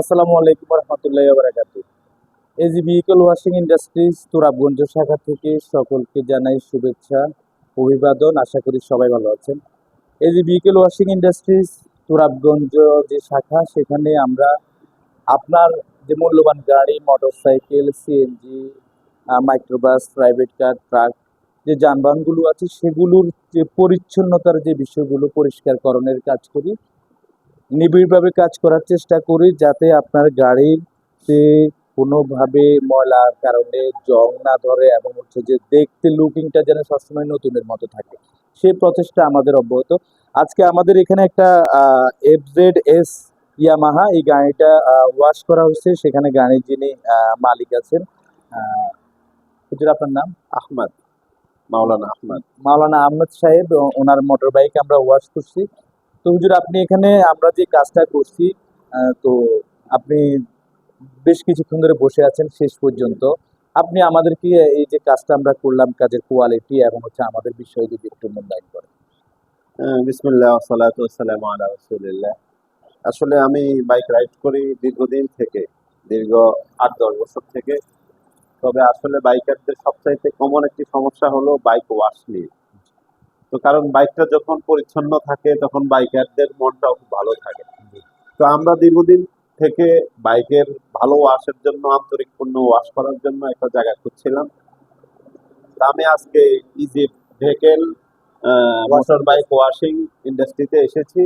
আসসালামু আলাইকুম রহমতুল্লাহ বারাকাতু AG vehicle washing industries Turabganj শাখা থেকে সকলকে জানাই শুভেচ্ছা, অভিবাদন, আশা করি সবাই ভালো আছেন। AG vehicle washing industries Turabganj যে শাখা, সেখানে আমরা আপনার যে মূল্যবান গাড়ি, motorcycle CNG microbus, private car, truck, যে যানবাহনগুলো আছে, সেগুলোর যে পরিচ্ছন্নতার যে বিষয়গুলো, পরিষ্কারকরণের কাজ করি নিবিড়ভাবে কাজ করার চেষ্টা করি যাতে আপনার গাড়িতে কোনোভাবে ময়লার কারণে জং না ধরে এবং হচ্ছে যে দেখতে লুকিংটা যেন সবসময় নতুনের মতো থাকে। সেই প্রচেষ্টা আমাদের অব্যাহত। আজকে আমাদের এখানে একটা এফ জেড এস ইয়ামাহা এই গাড়িটা ওয়াশ করা হয়েছে। সেখানে গাড়ির যিনি মালিক আছেন হুজুর আপনার নাম? আহমদ মাওলানা আহমদ। মাওলানা আহমদ সাহেব ওনার মোটর বাইক আমরা ওয়াশ করছি। তো হুজুর, আপনি এখানে আমরা যে কাজটা করছি তো আপনি বেশ কিছুক্ষণ ধরে বসে আছেন শেষ পর্যন্ত। আপনি আমাদেরকে এই যে কাজটা আমরা করলাম, কাজের কোয়ালিটি এবং হচ্ছে আমাদের বিষয়ে যদি একটু মূল্যায়ন করেন। আসলে আমি বাইক রাইড করি দীর্ঘদিন থেকে, দীর্ঘ আট, দশ বছর থেকে। তবে আসলে বাইকারদের সবচাইতে কমন একটি সমস্যা হলো বাইক ওয়াশ নিয়ে। তো কারণ বাইকটা যখন পরিচ্ছন্ন থাকে, তখন বাইকারদের মনটাও খুব ভালো থাকে। তো আমরা দীর্ঘদিন থেকে বাইকের ভালো ওয়াশের জন্য আন্তরিক পণ্য ওয়াশ করার জন্য একটা জায়গা খুঁজছিলাম। আমি আজকে easy vehicle motor bike washing ইন্ডাস্ট্রিতে এসেছি।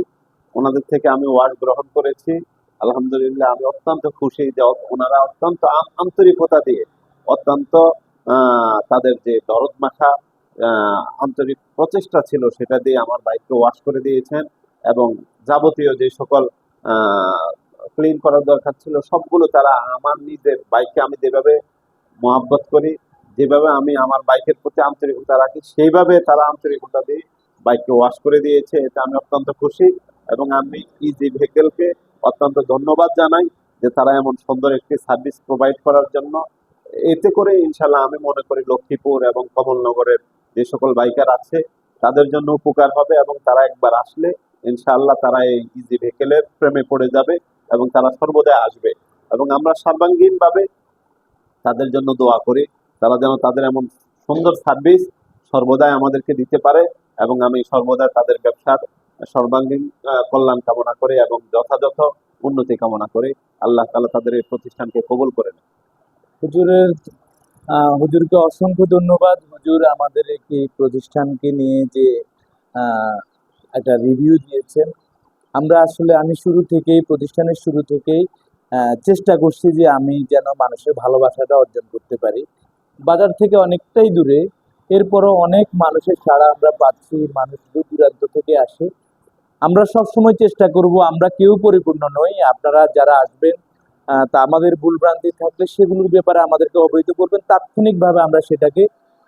ওনাদের থেকে আমি ওয়াশ গ্রহণ করেছি। আলহামদুলিল্লাহ আমি অত্যন্ত খুশি যে ওনারা অত্যন্ত আন্তরিকতা দিয়ে অত্যন্ত তাদের যে দরদ মাখা আন্তরিক প্রচেষ্টা ছিল সেটা দিয়ে আমার বাইককে ওয়াশ করে দিয়েছেন এবং যাবতীয় যে সকল ক্লিন করার দরকার ছিল সবগুলো তারা আমার নিজের বাইককে আমি যেভাবে মহাব্বত করি, যেভাবে আমি আমার বাইকের প্রতি আন্তরিকতা রাখি, সেইভাবে তারা আন্তরিকতা দিয়ে বাইককে ওয়াশ করে দিয়েছে। এতে আমি অত্যন্ত খুশি এবং আমি ইজি ভেহিকেলকে অত্যন্ত ধন্যবাদ জানাই যে তারা এমন সুন্দর একটি সার্ভিস প্রোভাইড করার জন্য। এতে করে ইনশাল্লাহ আমি মনে করি লক্ষ্মীপুর এবং কমলনগরের যে সকল বাইকার আছে, তাদের জন্য উপকার হবে এবং তারা একবার আসলে, ইনশাআল্লাহ তারা এই ইজি ভেহিকেলের প্রেমে পড়ে যাবে এবং তারা সর্বদাই আসবে। এবং আমরা সর্বাঙ্গীনভাবে তাদের জন্য দোয়া করি, তারা যেন তাদের এমন সুন্দর সার্ভিস সর্বদাই আমাদেরকে দিতে পারে এবং আমি সর্বদা তাদের ব্যবসার সর্বাঙ্গীন কল্যাণ কামনা করে এবং যথাযথ উন্নতি কামনা করে। আল্লাহ তাআলা তাদের এই প্রতিষ্ঠানকে কবুল করে নেন হুজুরের হুজুরকে অসংখ্য ধন্যবাদ। হুজুর আমাদের এই প্রতিষ্ঠানকে নিয়ে যে একটা রিভিউ দিয়েছেন। আমরা আসলে, আমি শুরু থেকেই, প্রতিষ্ঠানের শুরু থেকেই চেষ্টা করছি যে আমি যেন মানুষের ভালোবাসাটা অর্জন করতে পারি। বাজার থেকে অনেকটাই দূরে, এরপরও অনেক মানুষের সাড়া আমরা পাচ্ছি, মানুষ দূর দূরান্ত থেকে আসে। আমরা সবসময় চেষ্টা করব, আমরা কেউ পরিপূর্ণ নই। আপনারা যারা আসবেন তা আমাদের ভুলভ্রান্তি থাকলে সেগুলোর ব্যাপারে আমাদেরকে অবহিত করবেন। তাৎক্ষণিকভাবে আমরা সেটাকে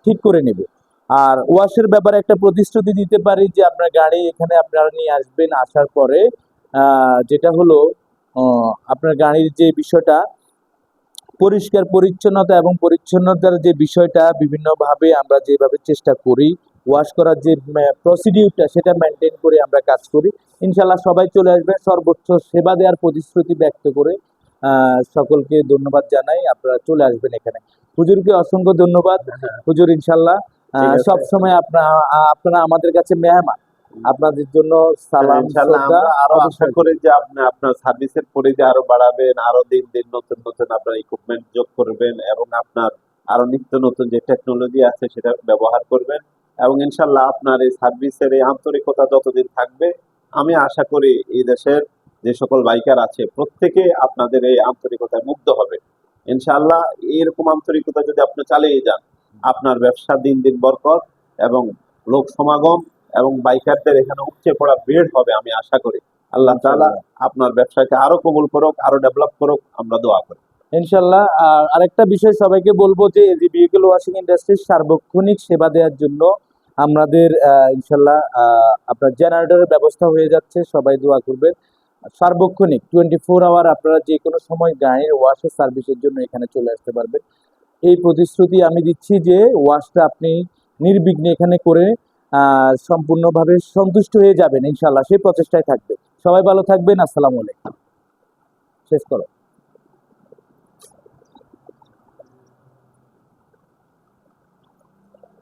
ঠিক করে নেব। আর ওয়াশের ব্যাপারে একটা প্রতিশ্রুতি দিতে পারি যে, আপনার গাড়ি এখানে আপনারা নিয়ে আসবেন। আসার পরে যেটা হলো আপনার গাড়ির যে বিষয়টা, পরিষ্কার পরিচ্ছন্নতা এবং পরিচ্ছন্নতার যে বিষয়টা, বিভিন্নভাবে আমরা যেভাবে চেষ্টা করি, ওয়াশ করার যে প্রসিডিউরটা সেটা মেনটেন করে আমরা কাজ করি। ইনশাল্লাহ সবাই চলে আসবেন। সর্বোচ্চ সেবা দেওয়ার প্রতিশ্রুতি ব্যক্ত করে সকলকে ধন্যবাদ জানাই। আপনারা চলে আসবেন এখানে। হুজুরকে অসংখ্য ধন্যবাদ। হুজুর ইনশাল্লাহ সব সময় আপনারা আপনারা আমাদের কাছে মেহমান। আপনাদের জন্য সালাম শ্রদ্ধা আরও আশা। করি যে আপনি আপনার সার্ভিসের পরিধি আরও বাড়াবেন আরও দিন দিন নতুন নতুন আপনার ইকুইপমেন্ট যোগ করবেন এবং আপনার আরও নিত্য নতুন যে টেকনোলজি আছে সেটা ব্যবহার করবেন। এবং ইনশাল্লাহ আপনার এই সার্ভিসের এই আন্তরিকতা যতদিন থাকবে আমি আশা করি এই দেশের যে সকল বাইকার আছে প্রত্যেকে আপনাদের এই আন্তরিকতায় মুগ্ধ হবে। ইনশাআল্লাহ এরকম আন্তরিকতা যদি আপনি চালিয়ে যান আপনার ব্যবসা দিন দিন বরকত এবং লোক সমাগম এবং বাইকারদের এখানে উপচে পড়া ভিড় হবে আমি আশা করি। আল্লাহ তাআলা আপনার ব্যবসাকে আরও কবুল করুক আরও ডেভেলপ করুক আমরা দোয়া করি। ইনশাল্লাহ আর আরেকটা বিষয় সবাইকে বলব যে এজি ভেহিকল ওয়াশিং ইন্ডাস্ট্রির সার্বক্ষণিক সেবা দেওয়ার জন্য আমাদের ইনশাল্লাহ আহ, আপনার জেনারেটরের ব্যবস্থা হয়ে যাচ্ছে সবাই দোয়া করবেন। সার্বক্ষণিক টোয়েন্টি ফোর আওয়ার আপনারা যে কোনো সময় গাড়ির ওয়াশের সার্ভিসের জন্য এখানে চলে আসতে পারবেন। এই প্রতিশ্রুতি আমি দিচ্ছি যে ওয়াশটা আপনি নির্বিঘ্নে এখানে করে সম্পূর্ণভাবে সন্তুষ্ট হয়ে যাবেন ইনশাল্লাহ সেই প্রচেষ্টায় থাকবে সবাই ভালো থাকবেন, আসসালামু আলাইকুম। শেষ করো